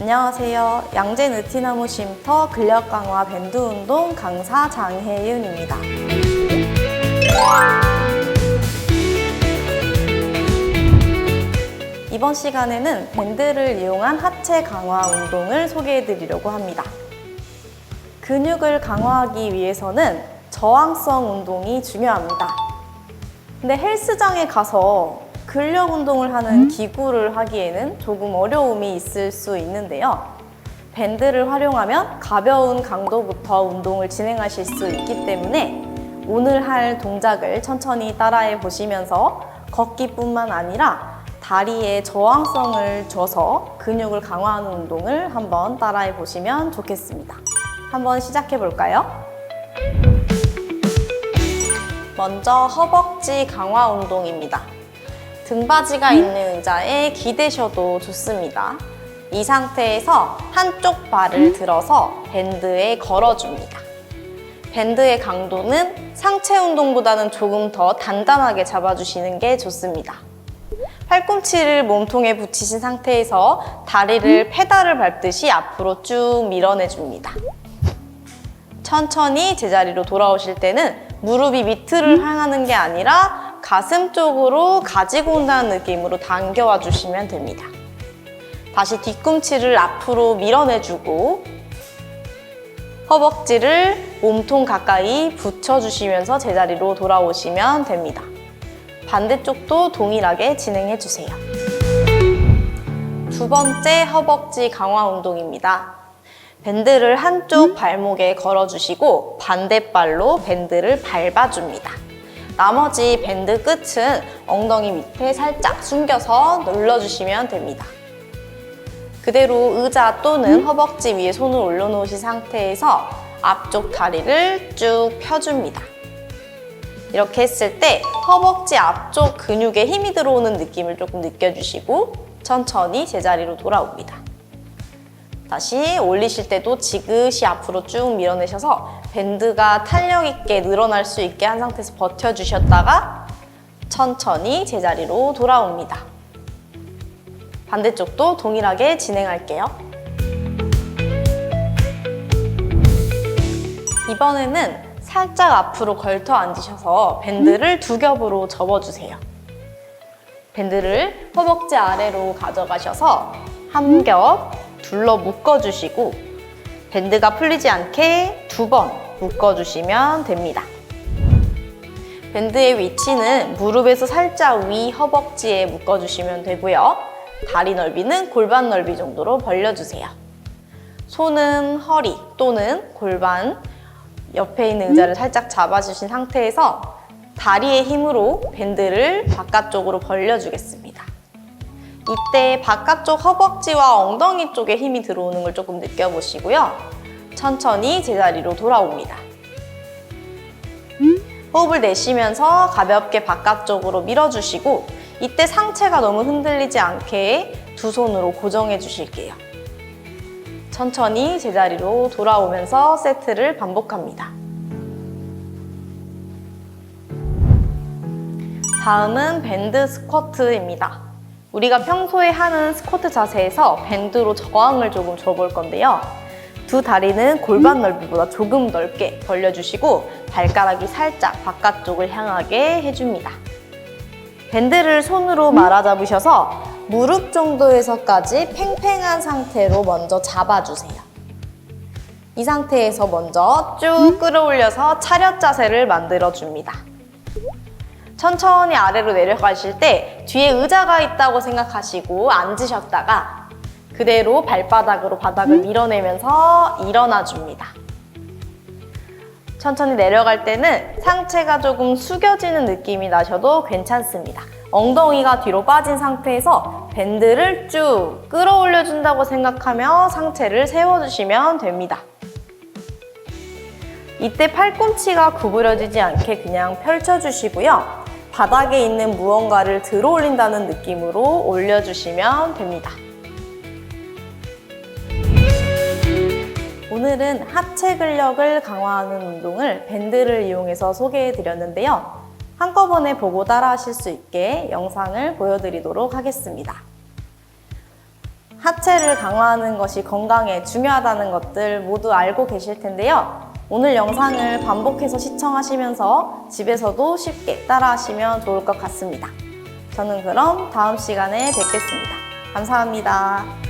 안녕하세요. 양재 느티나무 쉼터 근력 강화 밴드 운동 강사 장혜윤입니다. 이번 시간에는 밴드를 이용한 하체 강화 운동을 소개해 드리려고 합니다. 근육을 강화하기 위해서는 저항성 운동이 중요합니다. 근데 헬스장에 가서 근력 운동을 하는 기구를 하기에는 조금 어려움이 있을 수 있는데요. 밴드를 활용하면 가벼운 강도부터 운동을 진행하실 수 있기 때문에 오늘 할 동작을 천천히 따라해 보시면서 걷기뿐만 아니라 다리에 저항성을 줘서 근육을 강화하는 운동을 한번 따라해 보시면 좋겠습니다. 한번 시작해 볼까요? 먼저 허벅지 강화 운동입니다. 등받이가 있는 의자에 기대셔도 좋습니다. 이 상태에서 한쪽 발을 들어서 밴드에 걸어줍니다. 밴드의 강도는 상체 운동보다는 조금 더 단단하게 잡아주시는 게 좋습니다. 팔꿈치를 몸통에 붙이신 상태에서 다리를 페달을 밟듯이 앞으로 쭉 밀어내줍니다. 천천히 제자리로 돌아오실 때는 무릎이 밑을 향하는 게 아니라 가슴 쪽으로 가지고 온다는 느낌으로 당겨와 주시면 됩니다. 다시 뒤꿈치를 앞으로 밀어내주고 허벅지를 몸통 가까이 붙여주시면서 제자리로 돌아오시면 됩니다. 반대쪽도 동일하게 진행해 주세요. 두 번째 허벅지 강화 운동입니다. 밴드를 한쪽 발목에 걸어주시고 반대발로 밴드를 밟아줍니다. 나머지 밴드 끝은 엉덩이 밑에 살짝 숨겨서 눌러주시면 됩니다. 그대로 의자 또는 허벅지 위에 손을 올려놓으신 상태에서 앞쪽 다리를 쭉 펴줍니다. 이렇게 했을 때 허벅지 앞쪽 근육에 힘이 들어오는 느낌을 조금 느껴주시고 천천히 제자리로 돌아옵니다. 다시 올리실 때도 지그시 앞으로 쭉 밀어내셔서 밴드가 탄력 있게 늘어날 수 있게 한 상태에서 버텨주셨다가 천천히 제자리로 돌아옵니다. 반대쪽도 동일하게 진행할게요. 이번에는 살짝 앞으로 걸터 앉으셔서 밴드를 두 겹으로 접어주세요. 밴드를 허벅지 아래로 가져가셔서 한 겹 둘러 묶어주시고 밴드가 풀리지 않게 두 번 묶어주시면 됩니다. 밴드의 위치는 무릎에서 살짝 위 허벅지에 묶어주시면 되고요. 다리 넓이는 골반 넓이 정도로 벌려주세요. 손은 허리 또는 골반 옆에 있는 의자를 살짝 잡아주신 상태에서 다리의 힘으로 밴드를 바깥쪽으로 벌려주겠습니다. 이때 바깥쪽 허벅지와 엉덩이 쪽에 힘이 들어오는 걸 조금 느껴보시고요. 천천히 제자리로 돌아옵니다. 호흡을 내쉬면서 가볍게 바깥쪽으로 밀어주시고 이때 상체가 너무 흔들리지 않게 두 손으로 고정해 주실게요. 천천히 제자리로 돌아오면서 세트를 반복합니다. 다음은 밴드 스쿼트입니다. 우리가 평소에 하는 스쿼트 자세에서 밴드로 저항을 조금 줘볼 건데요. 두 다리는 골반 넓이보다 조금 넓게 벌려주시고 발가락이 살짝 바깥쪽을 향하게 해줍니다. 밴드를 손으로 말아 잡으셔서 무릎 정도에서까지 팽팽한 상태로 먼저 잡아주세요. 이 상태에서 먼저 쭉 끌어올려서 차렷 자세를 만들어줍니다. 천천히 아래로 내려가실 때 뒤에 의자가 있다고 생각하시고 앉으셨다가 그대로 발바닥으로 바닥을 밀어내면서 일어나 줍니다. 천천히 내려갈 때는 상체가 조금 숙여지는 느낌이 나셔도 괜찮습니다. 엉덩이가 뒤로 빠진 상태에서 밴드를 쭉 끌어올려 준다고 생각하며 상체를 세워주시면 됩니다. 이때 팔꿈치가 구부러지지 않게 그냥 펼쳐주시고요. 바닥에 있는 무언가를 들어 올린다는 느낌으로 올려주시면 됩니다. 오늘은 하체 근력을 강화하는 운동을 밴드를 이용해서 소개해 드렸는데요. 한꺼번에 보고 따라 하실 수 있게 영상을 보여드리도록 하겠습니다. 하체를 강화하는 것이 건강에 중요하다는 것들 모두 알고 계실 텐데요. 오늘 영상을 반복해서 시청하시면서 집에서도 쉽게 따라 하시면 좋을 것 같습니다. 저는 그럼 다음 시간에 뵙겠습니다. 감사합니다.